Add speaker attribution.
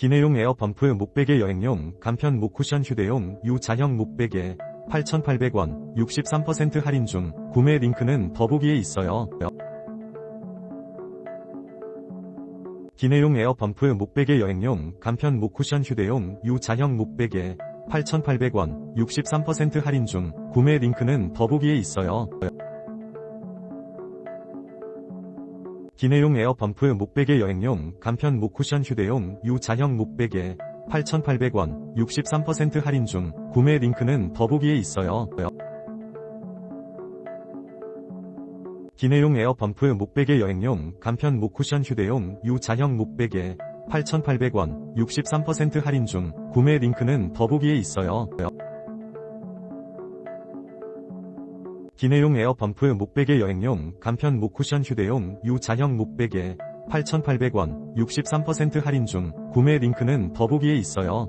Speaker 1: 기내용 에어펌프 목베개 여행용 간편 목쿠션 휴대용 U자형 목베개 8,800원 63% 할인 중 구매 링크는 더보기에 있어요. 기내용 에어펌프 목베개 여행용 간편 목쿠션 휴대용 U자형 목베개 8,800원 63% 할인 중 구매 링크는 더보기에 있어요. 기내용 에어펌프 목베개 여행용 간편 목쿠션 휴대용 U자형 목베개 8,800원 63% 할인 중 구매 링크는 더보기에 있어요. 기내용 에어펌프 목베개 여행용 간편 목쿠션 휴대용 U자형 목베개 8,800원 63% 할인 중 구매 링크는 더보기에 있어요. 기내용 에어펌프 목베개 여행용 간편 목쿠션 휴대용 U자형 목베개 8,800원 63% 할인 중 구매 링크는 더보기에 있어요.